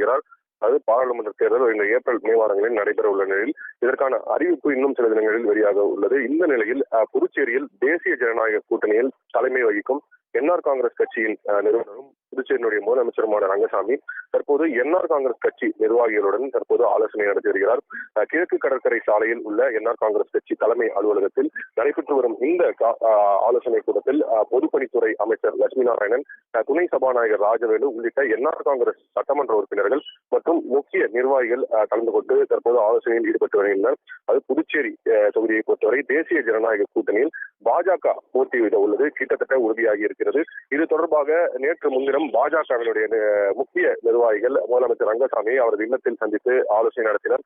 நடத்துகிறார் அது பாராளுமன்ற தேர்தல் இந்த ஏப்ரல் மே வாரங்களில் நடைபெற உள்ள நிலையில் இதற்கான அறிவிப்பு இன்னும் சில தினங்களில் வெளியாக உள்ளது. இந்த நிலையில் புதுச்சேரியில் தேசிய ஜனநாயக கூட்டணியில் தலைமை வகிக்கும் என்ஆர் காங்கிரஸ் கட்சியின் நிறுவனரும் புதுச்சேரியினுடைய முதலமைச்சருமான ரங்கசாமி தற்போது என்ஆர் காங்கிரஸ் கட்சி நிர்வாகிகளுடன் தற்போது ஆலோசனை நடத்தி வருகிறார். கிழக்கு கடற்கரை சாலையில் உள்ள என்ஆர் காங்கிரஸ் கட்சி தலைமை அலுவலகத்தில் நடைபெற்று வரும் இந்த ஆலோசனை கூட்டத்தில் பொதுப்பணித்துறை அமைச்சர் லட்சுமி நாராயணன் துணை சபாநாயகர் ராஜவேலு உள்ளிட்ட என்ஆர் காங்கிரஸ் சட்டமன்ற உறுப்பினர்கள் மற்றும் முக்கிய நிர்வாகிகள் கலந்து கொண்டு தற்போது ஆலோசனையில் ஈடுபட்டு வருகின்றனர். அது புதுச்சேரி தொகுதியை பொறுத்தவரை தேசிய ஜனநாயக கூட்டணியில் பாஜக போட்டியிட உள்ளது. கிட்டத்தட்ட உறுதியாகி இருக்கிறது. இது தொடர்பாக நேற்று முன்தினம் பாஜகவினுடைய முக்கிய நிர்வாகிகள் முதலமைச்சர் ரங்கசாமி அவரது இல்லத்தில் சந்தித்து ஆலோசனை நடத்தினர்.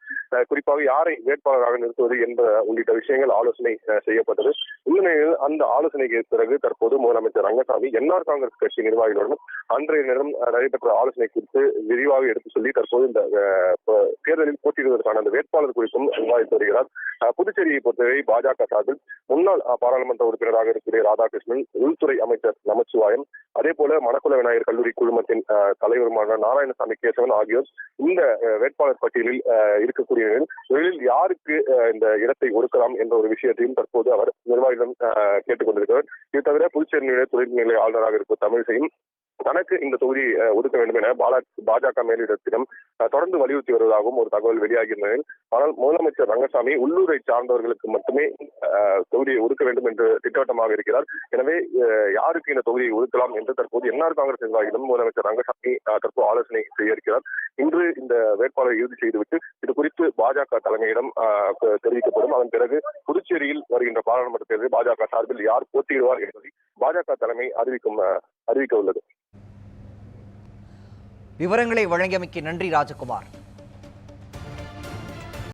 குறிப்பாக யாரை வேட்பாளராக நிறுத்துவது என்ற உள்ளிட்ட விஷயங்கள் ஆலோசனை செய்யப்பட்டது. இந்நிலையில் அந்த ஆலோசனைக்கு பிறகு தற்போது முதலமைச்சர் ரங்கசாமி என்ஆர் காங்கிரஸ் கட்சி நிர்வாகிகளுடன் அன்றைய நேரம் நடைபெற்ற ஆலோசனை குறித்து விரிவாக எடுத்து சொல்லி தற்போது இந்த தேர்தலில் போட்டியிடுவதற்கான அந்த வேட்பாளர் குறித்தும் விவாதித்து வருகிறார். புதுச்சேரியை பொறுத்தவரை பாஜக சார்பில் முன்னாள் பாராளுமன்ற உறுப்பினராக இருக்கக்கூடிய ராதாகிருஷ்ணன் உள்துறை அமைச்சர் நமச்சிவாயம் அதே போல மணக்குள விநாயகர் கல்லூரி குழுமத்தின் தலைவருமான நாராயணசாமி கேசவன் ஆகியோர் இந்த வேட்பாளர் பட்டியலில் அஹ், இருக்கக்கூடிய முதலில் யாருக்கு இந்த இடத்தை ஒடுக்கலாம் என்ற ஒரு விஷயத்தையும் தற்போது அவர் நிர்வாகிகளிடம் அஹ், கேட்டுக் கொண்டிருக்கிறார் இது தவிர புதுச்சேரியினுடைய துணைநிலை ஆளுநராக இருக்கும் தமிழிசையும் தனக்கு இந்த தொகுதி ஒதுக்க வேண்டும் என பாலா பாஜக மேலிடத்திடம் தொடர்ந்து வலியுறுத்தி வருவதாகவும் ஒரு தகவல் வெளியாகி நிலையில் ஆனால் முதலமைச்சர் ரங்கசாமி உள்ளூரை சார்ந்தவர்களுக்கு மட்டுமே தொகுதியை ஒதுக்க வேண்டும் என்று திட்டவட்டமாக இருக்கிறார். எனவே யாருக்கு இந்த தொகுதியை ஒதுக்கலாம் என்று தற்போது என்ஆர் காங்கிரஸ் நிர்வாகிகளும் முதலமைச்சர் ரங்கசாமி தற்போது ஆலோசனை செய்ய இருக்கிறார் இன்று இந்த வேட்பாளரை இறுதி செய்துவிட்டு இது குறித்து பாஜக தலைமையிடம் தெரிவிக்கப்படும். அதன் பிறகு புதுச்சேரியில் வருகின்ற பாராளுமன்ற தேர்தலில் பாஜக சார்பில் யார் போட்டியிடுவார் என்பதை பாஜக தலைமை அறிவிக்கும் அறிவிக்க உள்ளது விவரங்களை வழங்கியமைக்கு நன்றி ராஜகுமார்.